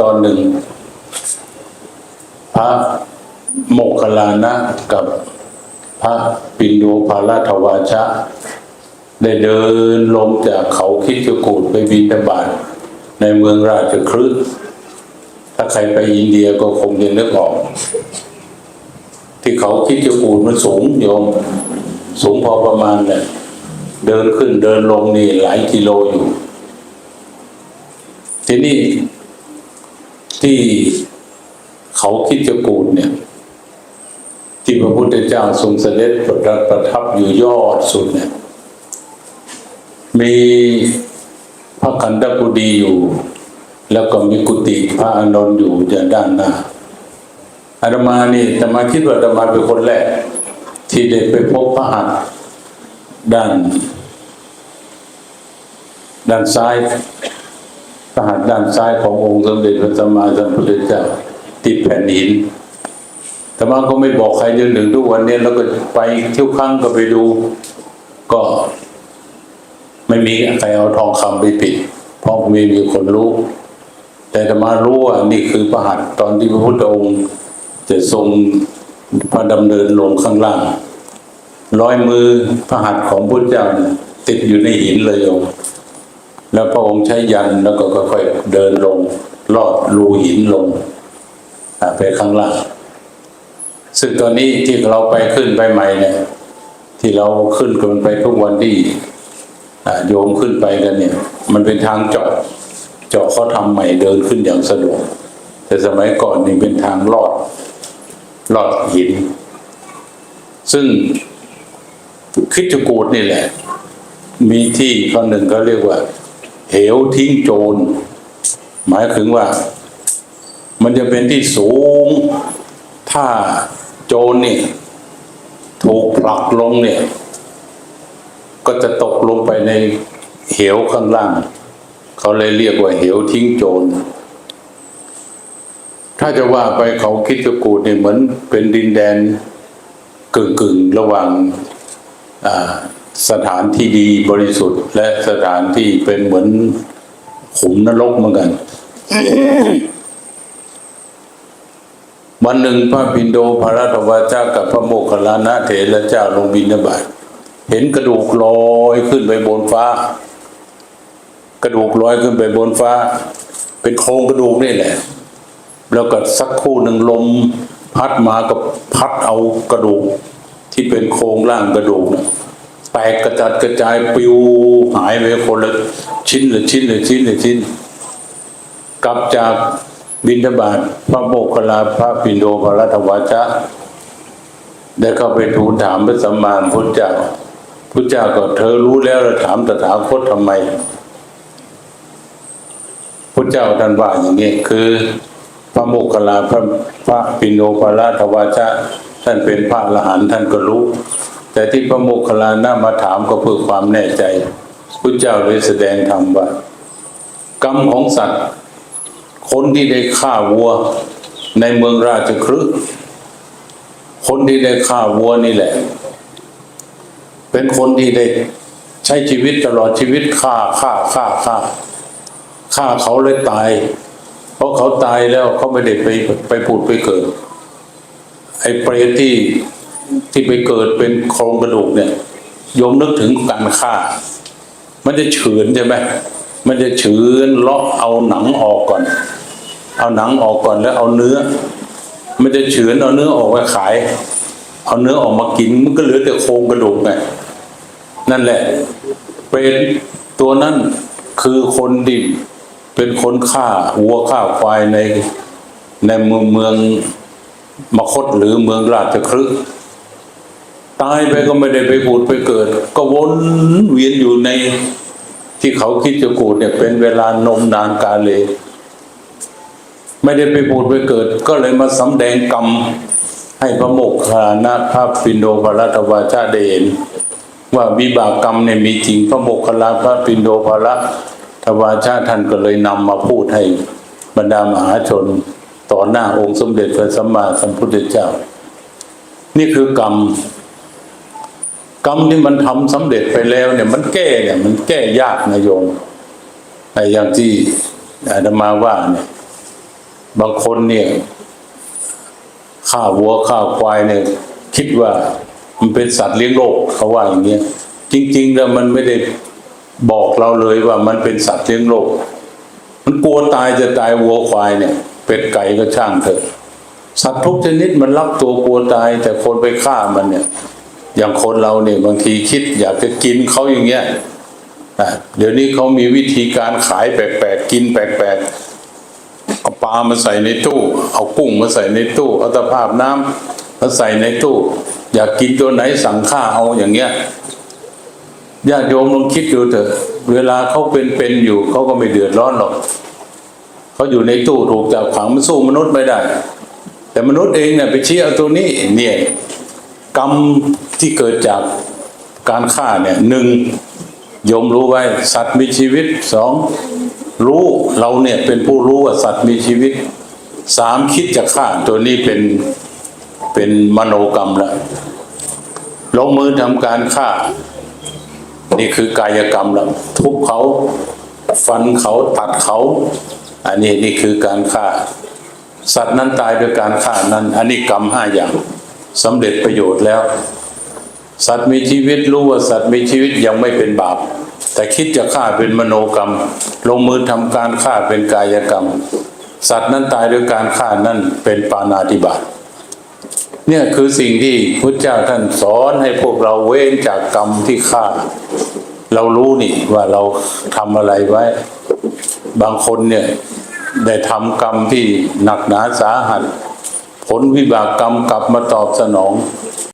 ตอนหนึ่ง พระโมคคัลลานะกับพระปินโดภาลทวาชะ ได้เดินลงจากเขาคิดจกูดไปบินบาตในเมืองราชคฤห์ถ้าใครไปอินเดียก็คงจะนึกออก ที่เขาคิดจกูดมันสูงโยม สูงพอประมาณเนี่ยเดินขึ้นเดินลงนี่หลายกิโลอยู่ ที่นี่ ที่เขาคิดจะกูดเนี่ย ที่พระพุทธเจ้าทรงเสด็จประประทับอยู่ยอดสุดเนี่ย มีพระคันธกุฎีอยู่ แล้วก็มีกุฏิพระอานนท์อยู่อย่างด้านหน้าอาตมานี่อาตมาคิดว่าอาตมาเป็นคนแรก ที่ได้ไปพบพระหัตถ์ด้าน ด้านซ้าย พระหัตถ์ด้านซ้ายขององค์สมเด็จพระสัมมาสัมพุทธเจ้าติดแผ่นหินแต่มาก็ไม่บอกใครจนถึงทุกวันนี้แล้วก็ไปเที่ยวครั้งก็ไปดู ก็ ไม่มีใครเอาทองคำไปปิด เพราะไม่มีคนรู้ แต่ธรรมารู้ว่านี่คือพระหัตถ์ตอนที่พระพุทธองค์จะทรงพระดำเนินลงข้างล่าง ร้อยมือพระหัตถ์ของพุทธเจ้าติดอยู่ในหินเลยโยม แล้วพระองค์ใช้ยันแล้วก็ค่อยๆเดินลง ลอดรูหินลงไปข้างล่าง ซึ่งตอนนี้ที่เราไปขึ้นไปใหม่เนี่ย ที่เราขึ้นกันไปทุกวันที่โยมขึ้นไปกันเนี่ย มันเป็นทางเจาะเจาะเขาทำใหม่เดินขึ้นอย่างสะดวก แต่สมัยก่อนนี่เป็นทางลอดลอดหิน ซึ่งคิดจกูดนี่แหละ มีที่ข้อหนึ่งเขาเรียกว่า เหวทิ้งโจร หมายถึงว่า มันจะเป็นที่สูง ถ้าโจรนี่ถูกผลักลงเนี่ย ก็จะตกลงไปในเหวข้างล่าง เขาเลยเรียกว่าเหวทิ้งโจร ถ้าจะว่าไปเขาคิดจกูดเนี่ยเหมือนเป็นดินแดนกึ่งกึ่งๆระหว่างอ่า สถานที่ดีบริสุทธิ์ และสถานที่เป็นเหมือนขุมนรกเหมือนกัน วันหนึ่งพระปินโดพระราชวาจากับพระโมคคัลลานะเถระเจ้าลงบินบาตเห็นกระดูกลอยขึ้นไปบนฟ้า กระดูกลอยขึ้นไปบนฟ้า เป็นโครงกระดูกนี่แหละ แล้วก็สักคู่หนึ่งลมพัดมาก็พัดเอากระดูกที่เป็นโครงร่างกระดูกนะ แตกกระจัดกระจายปิวหายไปคนละชิ้นละชิ้นละชิ้นละชิ้น กลับจากบินทบาทพระโมคคัลลาพระปินโดพระรัตวาชะได้เข้าไปทูลถามพระสัมมาสัมพุทธเจ้าพุทธเจ้าก็เธอรู้แล้วแล้วถามตถาคตทำไมพุทธเจ้าท่านว่าอย่างนี้คือ พระโมคคัลลาพระพระปิโนภราทวาชะท่านเป็นพระอรหันต์ท่านก็รู้ แต่ที่พระโมคคัลลาน่ามาถามก็เพื่อความแน่ใจพุทธเจ้าเลยแสดงธรรมว่ากรรมของสัตว์ คนที่ได้ฆ่าวัวในเมืองราชคฤห์คนที่ได้ฆ่าวัวนี่แหละ เป็นคนที่ได้ใช้ชีวิตตลอดชีวิตฆ่าฆ่าฆ่าฆ่าฆ่าเขาเลยตาย เพราะเขาตายแล้วเขาไม่ได้ไปไปผุดไปเกิดไอ้เปรตที่ ที่ไปเกิดเป็นโครงกระดูกเนี่ยโยมนึกถึงการฆ่า มันจะเฉือนใช่ไหมมันจะเฉือนเลาะเอาหนังออกก่อน เอาหนังออกก่อนแล้วเอาเนื้อ มันจะเฉือนเอาเนื้อออกไปขาย เอาเนื้อออกมากินมันก็เหลือแต่โครงกระดูกไงนั่นแหละเป็นตัวนั้นคือคนดิบเป็นคนฆ่าวัวฆ่าควายในในเมืองเมืองมคตหรือเมืองราชคฤห์ ตายไปก็ไม่ได้ไปผุดไปเกิด ก็วนเวียนอยู่ในที่เขาคิดจะกูดเนี่ยเป็นเวลานมนานกาเลไม่ได้ไปผุดไปเกิด ก็เลยมาสำแดงกรรม ให้พระโมกขลานะพระปินโดพระรัตวาชาได้เห็นว่าวิบากกรรมเนี่ยมีจริงพระโมคคัลลาพระปินโดภระทวาชาท่านก็เลยนำมาพูดให้บรรดามหาชนต่อหน้าองค์สมเด็จพระสัมมาสัมพุทธเจ้า นี่คือกรรม กรรมที่มันทำสำเร็จไปแล้วเนี่ยมันแก้เนี่ย มันแก้ยากนะโยมไอ้อย่างที่อาตมาว่าเนี่ยบางคนเนี่ยฆ่าวัวฆ่าควายเนี่ยคิดว่ามันเป็นสัตว์เลี้ยงโลกเขาว่าอย่างเงี้ยจริง ๆ แล้วมันไม่ได้บอกเราเลยว่ามันเป็นสัตว์เลี้ยงโลก มันกลัวตายจะตายวัวควายเนี่ย เป็ดไก่ก็ช่างเถอะสัตว์ทุกชนิดมันรักตัวกลัวตาย แต่คนไปฆ่ามันเนี่ย อย่างคนเราเนี่ยบางทีคิดอยากจะกินเขาอย่างเงี้ยเดี๋ยวนี้เขามีวิธีการขายแปลกๆกินแปลกๆเอาปลามาใส่ในตู้ เอากุ้งมาใส่ในตู้เอาตะภาพน้ำมาใส่ในตู้ อยากกินตัวไหนสั่งข้าเอาอย่างเงี้ยญาติโยมลองคิดดูเถอะ เวลาเขาเป็นๆอยู่เขาก็ไม่เดือดร้อนหรอกเขาอยู่ในตู้ถูกจับขังมันสู้มนุษย์ไม่ได้ แต่มนุษย์เองเนี่ยไปชี้เอาตัวนี้เนี่ยกรรม ที่เกิดจากการฆ่าเนี่ยหนึ่งยมรู้ไว้ สัตว์มีชีวิตสองรู้เราเนี่ยเป็นผู้รู้ว่าสัตว์มีชีวิตสามคิดจะฆ่าตัวนี้เป็นเป็นมโนกรรมแล้วลงมือทำการฆ่า นี่คือกายกรรมแล้วทุบเขาฟันเขาตัดเขา อันนี้นี่คือการฆ่า สัตว์นั้นตายโดยการฆ่านั้น อันนี้กรรมห้าอย่างสำเร็จประโยชน์แล้ว สัตว์มีชีวิตรู้ว่าสัตว์มีชีวิตยังไม่เป็นบาป แต่คิดจะฆ่าเป็นมโนกรรม ลงมือทำการฆ่าเป็นกายกรรม สัตว์นั้นตายโดยการฆ่านั้นเป็นปานาติบาตเนี่ยคือสิ่งที่พุทธเจ้าท่านสอนให้พวกเราเว้นจากกรรมที่ฆ่า เรารู้นี่ว่าเราทำอะไรไว้ บางคนเนี่ยได้ทำกรรมที่หนักหนาสาหัส ผลวิบากกรรมกลับมาตอบสนอง